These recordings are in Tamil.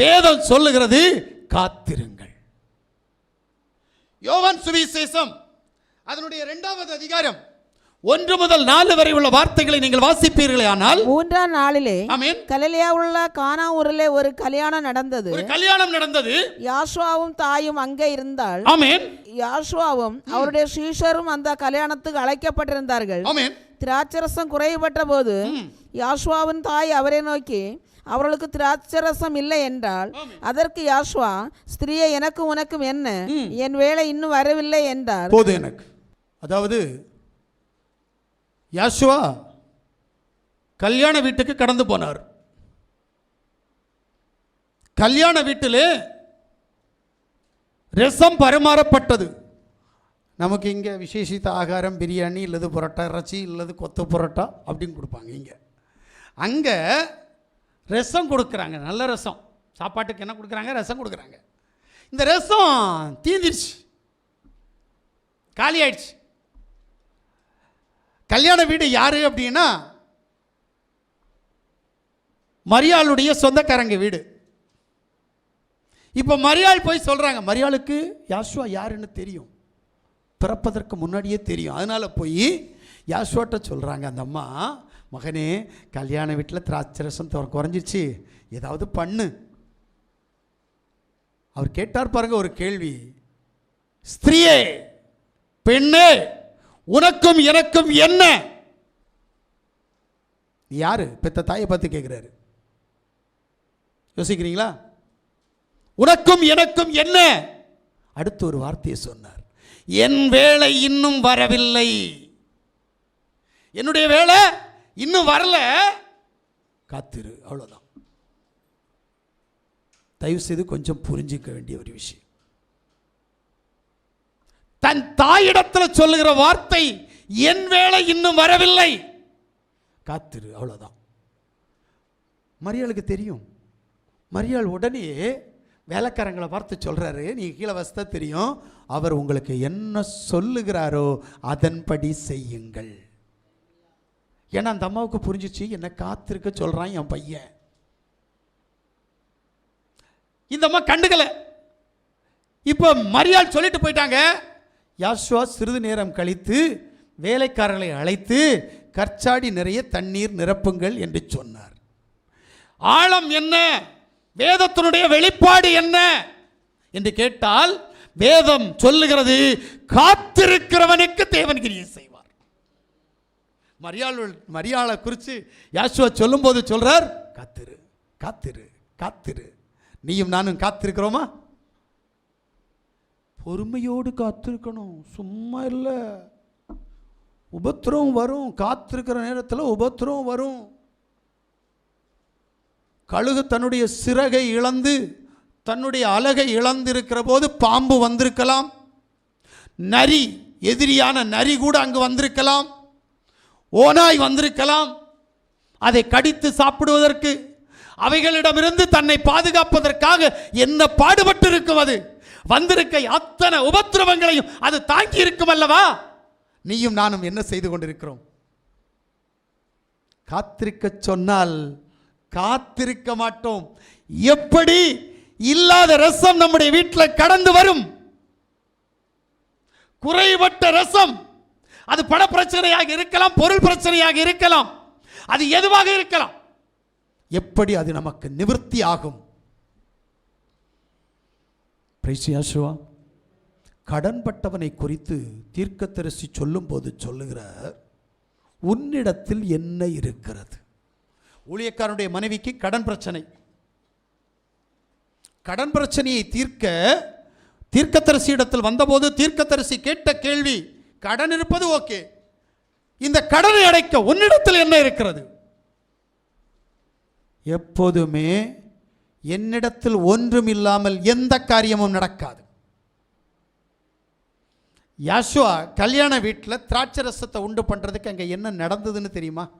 வேதம் சொல்லுகிறது காத்திருங்கள். யோவான் சுவிசேஷம் அதனுடைய இரண்டாவது அதிகாரம். ஒன்று முதல் நாலு வரை உள்ள வார்த்தைகளை நீங்கள் வாசிப்பீர்களே ஆனால் மூன்றாம் நாளிலே ஆமென். கலிலியா உள்ள கானா ஊரிலே ஒரு கல்யாணம் நடந்தது. ஒரு கல்யாணம் நடந்தது. யாஷுவாவும் தாயும் அங்கே இருந்தாள் ஆமென். யாஷுவாவும் அவருடைய சீஷரும் அந்த கல்யாணத்துக்கு அழைக்கப்பட்டிருந்தார்கள். ஆமென். திராட்சரசம் குறைபட்ட போது யாஷுவாவின் தாய் அவரை நோக்கி அவர்களுக்கு திராட்சரசம் இல்லை என்றால் அதற்கு யாஷுவா ஸ்திரியை எனக்கும் உனக்கும் என்ன? என் வேலை இன்னும் வரவில்லை என்றார். போதும் எனக்கு. அதாவது யாஷுவா கல்யாண வீட்டுக்கு கடந்து போனார். கல்யாண வீட்டிலே ரசம் பரிமாறப்பட்டது. நமக்கு இங்கே விசேஷித்த ஆகாரம் பிரியாணி இல்லது புரோட்டா இறைச்சி இல்லது கொத்து புரோட்டா அப்படின்னு கொடுப்பாங்க இங்கே. அங்கே ரசம் கொடுக்குறாங்க. நல்ல ரசம். சாப்பாட்டுக்கு என்ன கொடுக்குறாங்க? ரசம் கொடுக்குறாங்க. இந்த ரசம் தீந்துருச்சு. காலி ஆயிடுச்சு கல்யாண வீடு யாரு அப்படின்னா மரியாளுடைய சொந்தக்காரங்க வீடு. இப்போ மரியாள் போய் சொல்கிறாங்க மரியாளுக்கு யாஷுவா யாருன்னு தெரியும். பிறப்பதற்கு முன்னாடியே தெரியும். அதனால் போய் யாஷுவாட்ட சொல்கிறாங்க அந்த அம்மா மகனே கல்யாண வீட்டில் திராட்சரசம் தொ- குறைஞ்சிருச்சு. ஏதாவது பண்ணு. அவர் கேட்டார் பாருங்க ஒரு கேள்வி. ஸ்திரீயே பெண்ணே உனக்கும் எனக்கும் என்ன? யாரு? பெத்த தாயை பார்த்து கேட்குறாரு யோசிக்கிறீங்களா? உனக்கும் எனக்கும் என்ன? அடுத்து ஒரு வார்த்தையை சொன்னார். என் வேலை இன்னும் வரவில்லை. என்னுடைய வேலை? இன்னும் வரல. காத்திரு அவ்வளோதான் தயவு செய்து கொஞ்சம் புரிஞ்சிக்க வேண்டிய ஒரு விஷயம். தன் தாயிடத்தில் சொல்லுகிற வார்த்தை என் வேலை இன்னும் வரவில்லை. காத்திரு அவ்வளோதான் மரியாளுக்கு தெரியும். மரியாள் உடனே வேலைக்காரங்களை பார்த்து சொல்கிறாரு நீங்கள் கீழே வசதா தெரியும். அவர் உங்களுக்கு என்ன சொல்லுகிறாரோ அதன்படி செய்யுங்கள். ஏன்னா அந்த அம்மாவுக்கு புரிஞ்சிச்சு என்னை காத்திருக்க சொல்கிறான் என் பையன். இந்த அம்மா கண்டுக்கலை. இப்போ மரியாள் சொல்லிட்டு போயிட்டாங்க. யாஷுவா சிறிது நேரம் கழித்து வேலைக்காரர்களை அழைத்து கற்சாடி நிறைய தண்ணீர் நிரப்புங்கள் என்று சொன்னார். ஆழம் என்ன? வேதத்தினுடைய வெளிப்பாடு என்ன? என்று கேட்டால் வேதம் சொல்லுகிறது காத்திருக்கிறவனுக்கு தேவன் கிரியை செய்வார். மரியாள் மரியாளை குறித்து யாசுவா சொல்லும்போது சொல்கிறார் காத்திரு காத்திரு காத்திரு. நீயும் நானும் காத்திருக்கிறோமா? பொறுமையோடு காத்திருக்கணும். சும்மா இல்லை. உபத்திரம் வரும். காத்திருக்கிற நேரத்தில் உபத்திரம் வரும். கழுகு தன்னுடைய சிறகை இழந்து தன்னுடைய அழகை இழந்திருக்கிற போது பாம்பு வந்திருக்கலாம். நரி எதிரியான நரி கூட அங்கு வந்திருக்கலாம். ஓநாய் வந்திருக்கலாம். அதை கடித்து சாப்பிடுவதற்கு அவைகளிடமிருந்து தன்னை பாதுகாப்பதற்காக என்ன பாடுபட்டு இருக்கும் அது? வந்திருக்க அத்தனை உபத்திரவங்களையும் அது தாங்கி இருக்கும் அல்லவா? நீயும் நானும் என்ன செய்து கொண்டிருக்கிறோம்? காத்திருக்க சொன்னால் காத்திருக்க மாட்டோம். எப்படி? இல்லாத ரசம் நம்முடைய வீட்டில் கடந்து வரும். குறைபட்ட ரசம் அது பண பிரச்சனையாக இருக்கலாம் பொருள் பிரச்சனையாக இருக்கலாம். அது எதுவாக இருக்கலாம்? எப்படி அது நமக்கு நிவர்த்தி ஆகும்? பிரைசியாசுவா கடன்பட்டவனை குறித்து தீர்க்கதரிசி சொல்லும்போது சொல்லுகிறார் உன்னிடத்தில் என்ன இருக்கிறது? ஊழியக்காரனுடைய மனைவிக்கு கடன் பிரச்சனை. கடன் பிரச்சனையை தீர்க்க தீர்க்கத்தரசி இடத்தில் வந்தபோது தீர்க்கத்தரசி கேட்ட கேள்வி கடன் இருப்பது ஓகே. இந்த கடனை அடைக்க உன்னிடத்தில் என்ன இருக்கிறது? எப்போதுமே என்னிடத்தில் ஒன்றும் இல்லாமல் எந்த காரியமும் நடக்காது. யாஷுவா கல்யாண வீட்டில் திராட்சை ரசத்தை உண்டு பண்ணுறதுக்கு அங்கே என்ன நடந்ததுன்னு தெரியுமா?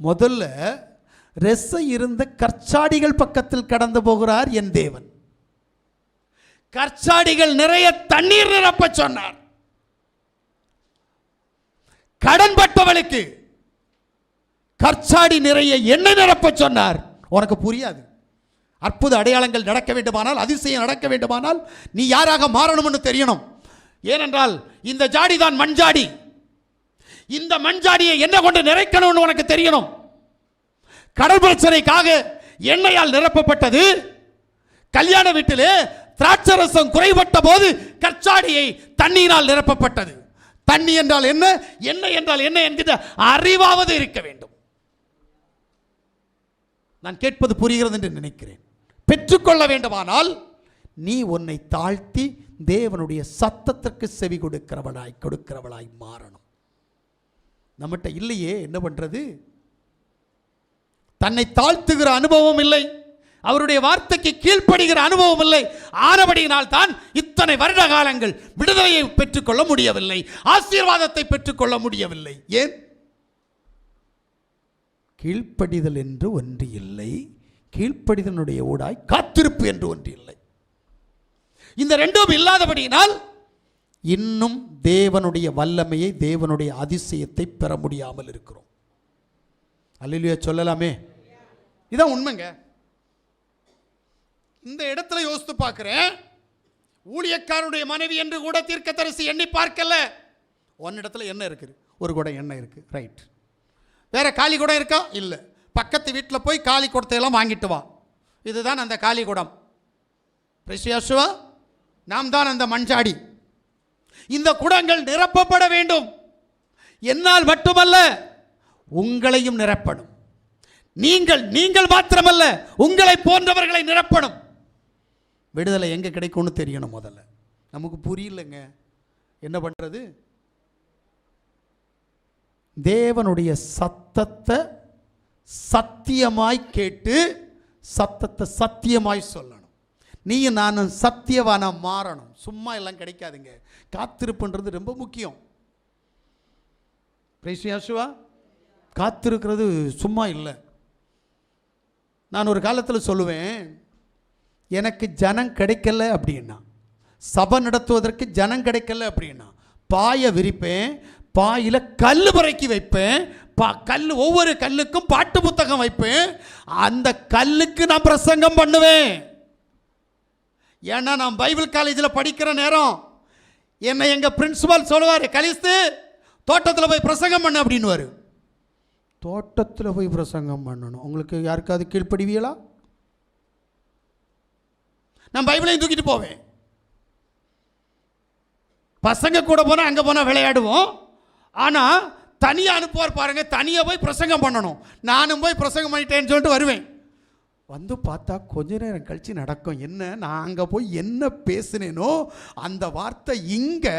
முதல்ல ரெஸ்ஸை இருந்த கற்சாடிகள் பக்கத்தில் கடந்து போகிறார் என் தேவன். கற்சாடிகள் நிறைய தண்ணீர் நிரப்ப சொன்னார். கடன்பட்டவளுக்கு கற்சாடி நிறைய எண்ணெய் நிரப்ப சொன்னார். உனக்கு புரியாது. அற்புத அடையாளங்கள் நடக்க வேண்டுமானால் அதிசயம் நடக்க வேண்டுமானால் நீ யாராக மாறணும்னு தெரியணும். ஏனென்றால் இந்த ஜாடி தான் மண்ஜாடி. இந்த மண்ஜாடியை என்ன கொண்டு நிறைக்கணும்னு உனக்கு தெரியணும். கடல் பிரச்சனைக்காக எண்ணெயால் நிரப்பப்பட்டது. கல்யாண வீட்டிலே திராட்சரசம் குறைபட்ட போது கற்சாடியை தண்ணீரால் நிரப்பப்பட்டது. தண்ணி என்றால் என்ன? என்ன என்றால் என்ன என்கிற அறிவாவது இருக்க வேண்டும். நான் கேட்பது புரிகிறது என்று நினைக்கிறேன். பெற்றுக்கொள்ள வேண்டுமானால் நீ உன்னை தாழ்த்தி தேவனுடைய சத்தத்திற்கு செவி கொடுக்கிறவளாய் கொடுக்கிறவளாய் மாறணும். நம்மகிட்ட இல்லையே என்ன பண்றது? தன்னை தாழ்த்துகிற அனுபவம் இல்லை. அவருடைய வார்த்தைக்கு கீழ்ப்படுகிற அனுபவம் இல்லை. ஆனபடியினால் தான் இத்தனை வருட காலங்கள் விடுதலையை பெற்றுக்கொள்ள முடியவில்லை. ஆசீர்வாதத்தை பெற்றுக்கொள்ள முடியவில்லை. ஏன்? கீழ்ப்படிதல் என்று ஒன்று இல்லை. கீழ்ப்படிதனுடைய ஊடாய் காத்திருப்பு என்று ஒன்று இல்லை. இந்த ரெண்டும் இல்லாதபடியினால் இன்னும் தேவனுடைய வல்லமையை தேவனுடைய அதிசயத்தை பெற முடியாமல் இருக்கிறோம். அல்லையா சொல்லலாமே? இதான் உண்மைங்க. இந்த இடத்துல யோசித்து பார்க்குறேன். ஊழியக்காரனுடைய மனைவி என்று கூட தீர்க்கத்தரிசி எண்ணி பார்க்கல. ஒன்னிடத்தில் என்ன இருக்குது. ஒரு குடம் எண்ணெய் இருக்குது. ரைட் வேற காலி குடம் இருக்கா? இல்லை. பக்கத்து வீட்டில் போய் காலி குடத்தையெல்லாம் வாங்கிட்டு வா. இதுதான் அந்த காலி குடம். பிரசியாசுவா நாம் தான் அந்த மண்சாடி. இந்த குடங்கள் நிரப்பப்பட வேண்டும். என்னால் மட்டுமல்ல உங்களையும் நிரப்பணும். நீங்கள் நீங்கள் மாத்திரமல்ல உங்களை போன்றவர்களை நிரப்பணும். விடுதலை எங்கே கிடைக்கும்னு தெரியணும் முதல்ல. நமக்கு புரியலங்க. என்ன பண்ணுறது தேவனுடைய சத்தத்தை சத்தியமாய் கேட்டு சத்தத்தை சத்தியமாய் சொல்லணும். நீயும் நானும் சத்தியவான மாறணும். சும்மா எல்லாம் கிடைக்காதுங்க. காத்திருப்புன்றது ரொம்ப முக்கியம். பிரேசியாசுவா காத்திருக்கிறது சும்மா இல்லை. நான் ஒரு காலத்தில் சொல்லுவேன். எனக்கு ஜனம் கிடைக்கல அப்படின்னா சபை நடத்துவதற்கு ஜனம் கிடைக்கல அப்படின்னா பாயை விரிப்பேன் பாயில் கல் பறக்கி வைப்பேன் பா கல் ஒவ்வொரு கல்லுக்கும் பாட்டு புத்தகம் வைப்பேன் அந்த கல்லுக்கு நான் பிரசங்கம் பண்ணுவேன். ஏன்னா நான் பைபிள் காலேஜில் படிக்கிற நேரம் என்னை எங்கள் பிரின்சிபால் சொல்லுவார் கலிஸ்து தோட்டத்தில் போய் பிரசங்கம் பண்ணு அப்படின்னுவார். தோட்டத்தில் போய் பிரசங்கம் பண்ணணும். உங்களுக்கு யாருக்காவது கீழ்ப்படிவீங்களா? நான் பைபிளையும் தூக்கிட்டு போவேன். பசங்க கூட போனால் அங்கே போனால் விளையாடுவோம். ஆனால் தனியாக அனுப்புவார் பாருங்கள் தனியாக போய் பிரசங்கம் பண்ணணும். நானும் போய் பிரசங்கம் பண்ணிட்டேன்னு சொல்லிட்டு வருவேன். வந்து பார்த்தா கொஞ்ச நேரம் கழித்து நடக்கும். என்ன நான் அங்கே போய் என்ன பேசினேனோ அந்த வார்த்தை இங்கே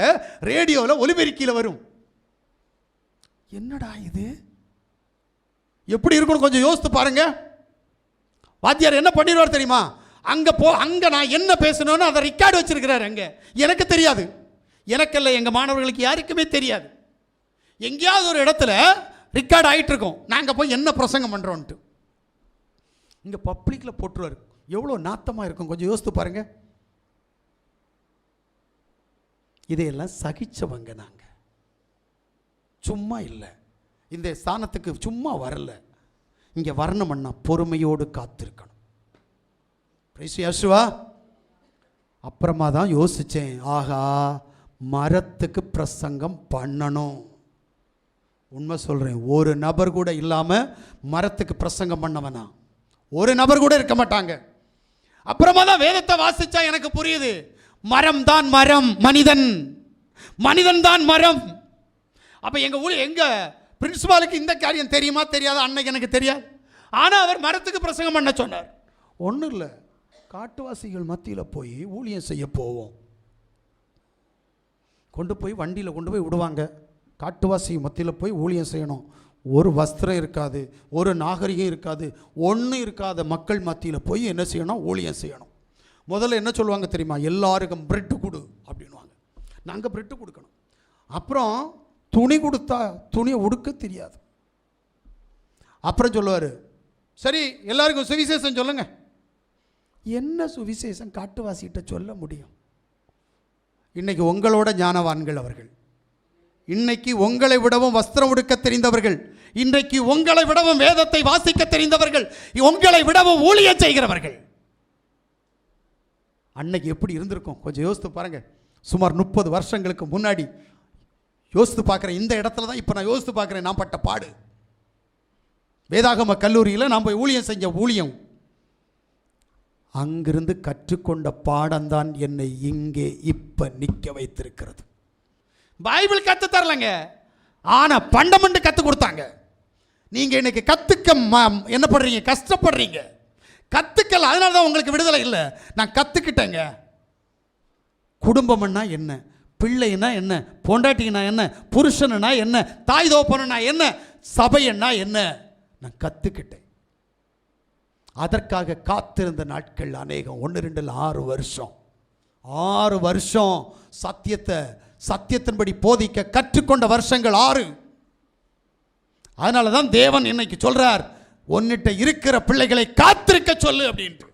ரேடியோவில் ஒலிபெருக்கியில் வரும். என்னடா இது? எப்படி இருக்கணும் கொஞ்சம் யோசித்து பாருங்கள் வாத்தியார் என்ன பண்ணிடுவார் தெரியுமா? அங்கே போ அங்கே நான் என்ன பேசணும்னு அதை ரெக்கார்டு வச்சிருக்கிறாரு அங்கே. எனக்கு தெரியாது. எனக்கல்ல எங்கள் மாணவர்களுக்கு யாருக்குமே தெரியாது. எங்கேயாவது ஒரு இடத்துல ரெக்கார்டு ஆகிட்டுருக்கோம் நாங்கள் போய் என்ன பிரசங்கம் பண்ணுறோன்ட்டு இங்கே பப்ளிக்கில் போட்டுருவார். எவ்வளோ நாத்தமாக இருக்கும். கொஞ்சம் யோசித்து பாருங்கள் இதையெல்லாம் சகிச்சவங்க நாங்கள் சும்மா இல்லை. இந்த ஸ்தானத்துக்கு சும்மா வரல. இங்கே வரணுமண்ணா பொறுமையோடு காத்திருக்கணும். யசுவா அப்புறமா தான் யோசித்தேன் ஆகா மரத்துக்கு பிரசங்கம் பண்ணணும். உண்மை சொல்கிறேன் ஒரு நபர் கூட இல்லாமல் மரத்துக்கு பிரசங்கம் பண்ணவனா? ஒரு நபர் கூட இருக்க மாட்டாங்க. அப்புறமா தான் வேதத்தை வாசித்தா எனக்கு புரியுது. மரம் தான் மரம் மனிதன். மனிதன் தான் மரம். அப்போ எங்கள் ஊர் எங்கள் பிரின்ஸிபாலுக்கு இந்த காரியம் தெரியுமா தெரியாது? அன்னைக்கு எனக்கு தெரியாது. ஆனால் அவர் மரத்துக்கு பிரசங்கம் பண்ண சொன்னார். ஒன்றும் இல்லை. காட்டுவாசிகள் மத்தியில் போய் ஊழியம் செய்ய போவோம். கொண்டு போய் வண்டியில் கொண்டு போய் விடுவாங்க. காட்டுவாசி மத்தியில் போய் ஊழியம் செய்யணும். ஒரு வஸ்திரம் இருக்காது ஒரு நாகரிகம் இருக்காது ஒன்றும் இருக்காத மக்கள் மத்தியில் போய் என்ன செய்யணும்? ஊழியம் செய்யணும். முதல்ல என்ன சொல்லுவாங்க தெரியுமா? எல்லாருக்கும் பிரெட்டு கொடு அப்படின்வாங்க நாங்கள் பிரெட்டு கொடுக்கணும். அப்புறம் துணி கொடுத்தா துணியை உடுக்க தெரியாது. அப்புறம் சொல்லுவார் சரி எல்லாருக்கும் சுவிசேஷம் சொல்லுங்கள் என்ன சுவிசேஷம் காட்டுவாசிகிட்ட சொல்ல முடியும்? இன்னைக்கு உங்களோட ஞானவான்கள் அவர்கள். இன்னைக்கு உங்களை விடவும் வஸ்திரம் உடுக்க தெரிந்தவர்கள். இன்றைக்கு உங்களை விடவும் வேதத்தை வாசிக்க தெரிந்தவர்கள். உங்களை விடவும் ஊழியம் செய்கிறவர்கள். அன்னைக்கு எப்படி இருந்திருக்கும்? கொஞ்சம் யோசித்து பாருங்க. சுமார் முப்பது வருஷங்களுக்கு முன்னாடி யோசித்து பார்க்குறேன் இந்த இடத்துல தான் இப்போ நான் யோசித்து பார்க்குறேன். நான் பட்ட பாடு. வேதாகம கல்லூரியில் நான் போய் ஊழியம் செஞ்ச ஊழியம். அங்கிருந்து கற்றுக்கொண்ட பாடம்தான் என்னை இங்கே இப்போ நிற்க வைத்திருக்கிறது. பைபிள் கற்று தரலங்க. ஆனால் பண்டமெண்டு கற்றுக் கொடுத்தாங்க. நீங்கள் இன்னைக்கு கற்றுக்க ம- என்ன பண்ணுறீங்க கஷ்டப்படுறீங்க. கற்றுக்கல அதனால தான் உங்களுக்கு விடுதலை இல்லை. நான் கற்றுக்கிட்டேங்க குடும்பம்னா என்ன? பிள்ளைன்னா என்ன? பொண்டாட்டினா என்ன? புருஷனுனா என்ன? தாய் தோப்பனா என்ன? சபையன்னா என்ன? நான் கற்றுக்கிட்டேன் அதற்காக காத்திருந்த நாட்கள் அநேகம். ஒன்று ரெண்டில் ஆறு வருஷம். ஆறு வருஷம் சத்தியத்தை சத்தியத்தின்படி போதிக்க கற்றுக்கொண்ட வருஷங்கள் ஆறு. அதனால தான் தேவன் இன்னைக்கு சொல்கிறார் உன்னிட்ட இருக்கிற பிள்ளைகளை காத்திருக்க சொல்லு அப்படின்ட்டு.